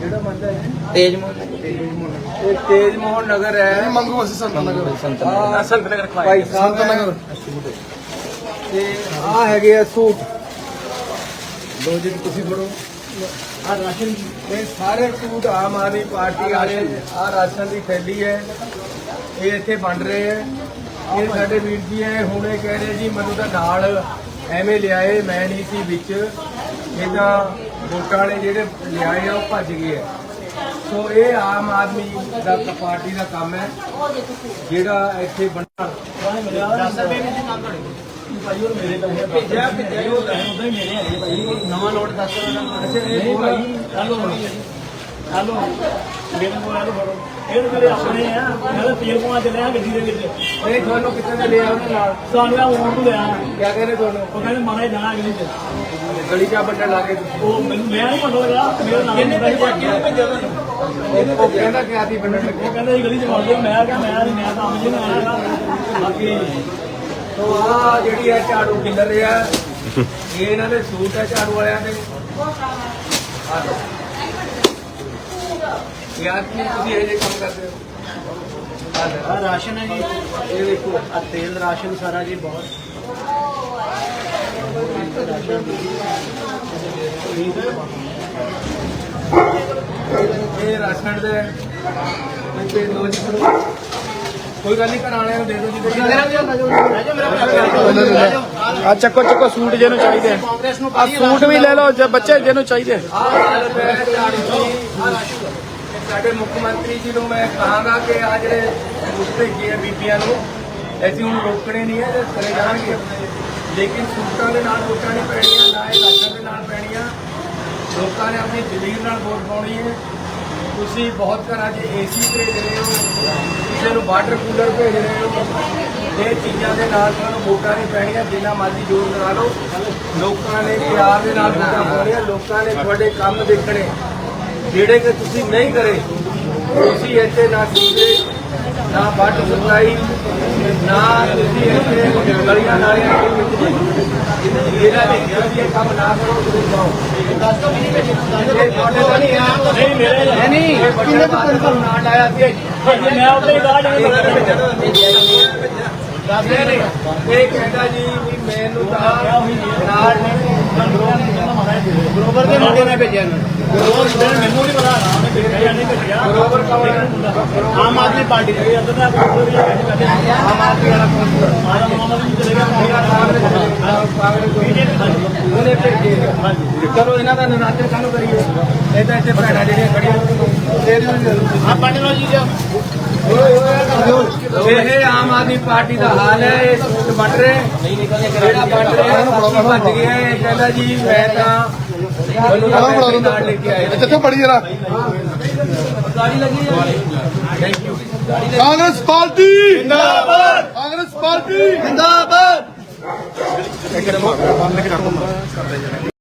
ਕਿਹੜਾ ਮੰਦਰ ਹੈ ਤੇਜ ਮੋਹਨ ਇਹ ਤੇਜ ਮੋਹਨ ਨਗਰ ਹੈ। ਮੰਗੂ ਅਸੀਂ ਸੰਤ ਨਗਰ। ਸੰਤ ਆਹ ਸੰਤ ਨਗਰ ਭਾਈ ਸਾਹਿਬ ਸੰਤ ਹੈ। ਨਗਰ ਤੇ ਆ ਹੈਗੇ ਆ ਸੂਟ। ਲੋ ਜੀ ਤੁਸੀਂ ਫੜੋ। ਆ ਰਾਸ਼ਨ ਇਹ ਸਾਰੇ ਸੂਟ ਆਮ ਆਦਮੀ ਪਾਰਟੀ ਵਾਲੇ ਆ ਰਾਸ਼ਨ ਦੀ ਥੈਲੀ ਹੈ। ਇਹ ਇੱਥੇ ਵੰਡ ਰਹੇ ਹੈ। ਇਹ ਸਾਡੇ ਵੀਰ ਜੀ ਹੈ ਹੁਣ ਇਹ ਕਹਿ ਰਹੇ ਜੀ ਮੈਨੂੰ ਤਾਂ ਨਾਲ ਐਵੇਂ ਲਿਆਏ ਮੈਂ ਨਹੀਂ ਸੀ ਵਿੱਚ। ਇਹ ਤਾਂ ਵੋਟਾਂ ਵਾਲੇ ਜਿਹੜੇ ਲਿਆਏ ਆ ਉਹ ਭੱਜ ਗਏ ਆ। ਸੋ ਇਹ ਆਮ ਆਦਮੀ ਦਾ ਪਾਰਟੀ ਦਾ ਕੰਮ ਹੈ। ਜਿਹੜਾ ਇੱਥੇ ਬਣਾ ਭੇਜਿਆ ਭੇਜਿਆ ਉਹ ਉਦਾਂ ਹੀ ਮੇਰੇ ਹੈਗੇ ਭਾਈ ਨਵਾਂ ਲੋਟ ਦੱਸ ਅੱਛਾ ਇਹ ਭਾਈ ਹੈਲੋ ਹੈਲੋ ਮੇਰੇ ਕੋਲ ਫੜੋ। ਇਹ ਤਾਂ ਮੇਰੇ ਆਪਣੇ ਆ ਮੈਂ ਤਾਂ ਤੇਲ ਪਵਾ ਚੱਲਿਆ ਗੱਡੀ ਦੇ ਵਿੱਚ। ਇਹ ਤੁਹਾਨੂੰ ਕਿੱਥੇ ਦੇ ਲਿਆ ਉਹਨੇ ਨਾਲ? ਸਾਨੂੰ ਆ ਫੋਨ ਤੋਂ ਲਿਆ। ਕਿਆ ਕਹਿੰਦੇ ਤੁਹਾਨੂੰ? ਉਹ ਕਹਿੰਦੇ ਮਾਰੇ ਜਾਣਾ ਅਗਲੀ ਚ। ਗਲੀ ਚਾ ਬੰਦਾ ਲਾ ਕੇ ਤੁਸੀਂ। ਉਹ ਮੈਨੂੰ ਮੈਂ ਨਹੀਂ ਪਤਾ ਲੱਗਾ ਮੇਰਾ ਨਾਮ ਕਿੰਨੇ ਭੇਜਿਆ ਕਿਹਨੇ ਭੇਜਿਆ ਉਹ ਕਹਿੰਦਾ ਕਿ ਆਦੀ ਬੰਦਨ ਲੱਗੇ। ਉਹ ਕਹਿੰਦਾ ਸੀ ਗਲੀ ਚ ਮਾਰ ਦਿਓ ਮੈਂ ਕਿਹਾ ਮੈਂ ਨਹੀਂ ਮੈਂ ਤਾਂ ਆਮ ਜੀ ਨਾਲ ਆਇਆ ਬਾਕੀ ਆ ਜਿਹੜੀ ਹੈ ਝਾੜੂ ਕਿੱਲਰ ਆ ਇਹ ਇਹਨਾਂ ਦੇ ਸੂਟ ਹੈ ਝਾੜੂ ਵਾਲਿਆਂ ਦੇ। ਆ ਲਓ। ਯਾਰ ਕੀ ਤੁਸੀਂ ਇਹ ਜੇ ਕੰਮ ਕਰਦੇ ਹੋ? ਆ। ਆ ਰਾਸ਼ਨ ਹੈ ਜੀ। ਇਹ ਦੇਖੋ ਆ ਤੇਲ ਰਾਸ਼ਨ ਸਾਰਾ ਜੀ ਬਹੁਤ। ਇਹ ਰਾਸ਼ਨ ਦੇ ਤੇ ਦੋ ਜੀ। ਕੋਈ ਗੱਲ ਨਹੀਂ ਘਰਾਣਿਆਂ ਨੂੰ ਦੇ ਦਿਓ ਜੀ। ਆ ਚੱਕੋ ਚੱਕੋ ਸੂਟ ਜਿਹਨੂੰ ਚਾਹੀਦੇ ਆ। ਸੂਟ ਵੀ ਲੈ ਲਓ ਜੇ ਬੱਚੇ ਜਿਹਨੂੰ ਚਾਹੀਦੇ ਹਾਲ ਮੈਂ ਝਾੜੂ ਜੀ ਆਹ ਰਾਸ਼ਨ ਸਾਡੇ ਮੁੱਖ ਮੰਤਰੀ ਜੀ ਨੂੰ ਮੈਂ ਕਹਾਂਗਾ ਕਿ ਆ ਜਿਹੜੇ ਸੂਟ ਭੇਜੇ ਆ ਬੀਬੀਆਂ ਨੂੰ ਅਸੀਂ ਹੁਣ ਰੋਕਣੇ ਨਹੀਂ ਹੈ ਤੇ ਕਰੇ ਜਾਣਗੇ। ਲੇਕਿਨ ਸੂਟਾਂ ਦੇ ਨਾਲ ਵੋਟਾਂ ਨਹੀਂ ਪੈਣੀਆਂ, ਨਾ ਇਹ ਰਾਸ਼ਨ ਦੇ ਨਾਲ ਪੈਣੀਆਂ। ਲੋਕਾਂ ਨੇ ਆਪਣੀ ਜ਼ਮੀਰ ਨਾਲ ਵੋਟ ਪਾਉਣੀ ਹੈ। ਤੁਸੀਂ ਬਹੁਤ ਘਰਾਂ 'ਚ ਏਸੀ ਭੇਜ ਰਹੇ ਹੋ, ਕਿਸੇ ਨੂੰ ਵਾਟਰ ਕੂਲਰ ਭੇਜ ਰਹੇ ਹੋ। ਇਹ ਚੀਜ਼ਾਂ ਦੇ ਨਾਲ ਤੁਹਾਨੂੰ ਵੋਟਾਂ ਨਹੀਂ ਪੈਣੀਆਂ, ਜਿੰਨਾ ਮਰਜ਼ੀ ਜ਼ੋਰ ਲਗਾ ਲਓ। ਲੋਕਾਂ ਨੇ ਪਿਆਰ ਦੇ ਨਾਲ ਵੋਟਾਂ ਪਾਉਣੀਆਂ, ਲੋਕਾਂ ਨੇ ਤੁਹਾਡੇ ਕੰਮ ਦੇਖਣੇ। ਜਿਹੜੇ ਕਿ ਤੁਸੀਂ ਨਹੀਂ ਕਰੇ ਤੁਸੀਂ ਇੱਥੇ ਨਾ ਸੀਵਰੇਜ ਨਾ ਵਾਟਰ ਸਪਲਾਈ ਨਾ ਤੁਸੀਂ ਇੱਥੇ ਗਲੀਆਂ ਨਾਲੀਆਂ ਦੇ ਵਿੱਚ ਜਿਹੜਾ ਕੰਮ ਨਾ ਕਰੋ ਤੁਸੀਂ ਜਾਓ। ਤੁਹਾਡੇ ਦਾ ਨਹੀਂ ਹੈ ਨਹੀਂ ਮੇਰੇ ਨਹੀਂ ਨਹੀਂ। ਦਾ ਨਾਂ ਲਾਇਆ ਸੀ ਮੈਂ ਉੱਤੇ ਗਾਹ ਇਹ ਕਹਿੰਦਾ ਜੀ ਵੀ ਮੈਨੂੰ ਤਾਂ ਨਾਲ ਬਰੋਬਰ ਦੇ ਮੁੰਡੇ ਨੇ ਭੇਜਿਆ ਬਰੋਬਰ ਮੈਨੂੰ ਨਹੀਂ ਪਤਾ ਨਾ ਮੈਂ ਭੇਜਿਆ ਨਹੀਂ ਭੇਜਿਆ ਬਰੋਬਰ ਕੌਣ ਹੈ? ਆਮ ਆਦਮੀ ਪਾਰਟੀ ਦੇ ਅੰਦਰ ਆਮ ਆਦਮੀ ਵਾਲਾ ਕੌਣ ਚਲੇ ਗਿਆ ਉਹਨੇ ਭੇਜੇ ਇਹਨਾਂ ਕਰੀਏ। ਇਹ ਤਾਂ ਇੱਥੇ ਭੈਣਾਂ ਜਿਹੜੀਆਂ ਖੜੀਆਂ। ਦੇ ਦਿਓ ਆ ਪੰਡ ਲੋ ਜੀ ਜੀ ਇਹ ਆਮ ਆਦਮੀ ਪਾਰਟੀ ਦਾ ਹਾਲ ਹੈ ਇਹ ਸੂਟ ਰਹੇ ਜਿਹੜਾ ਰਿਹਾ ਬਾਕੀ ਭੱਜ ਗਿਆ ਇਹ ਕਹਿੰਦਾ ਜੀ ਮੈਂ ਤਾਂ ਮੈਨੂੰ ਤਾਂ ਪੈਸੇ ਨਾਲ ਲੈ ਕੇ ਆਏ ਜਿੱਥੇ ਪੜੀ ਜਰਾ। ਗਾੜੀ ਲੱਗੀ ਹੈ। Thank you Congress party. ਜਿੰਦਾਬਾਦ। ਕਾਂਗਰਸ ਪਾਰਟੀ। ਜਿੰਦਾਬਾਦ।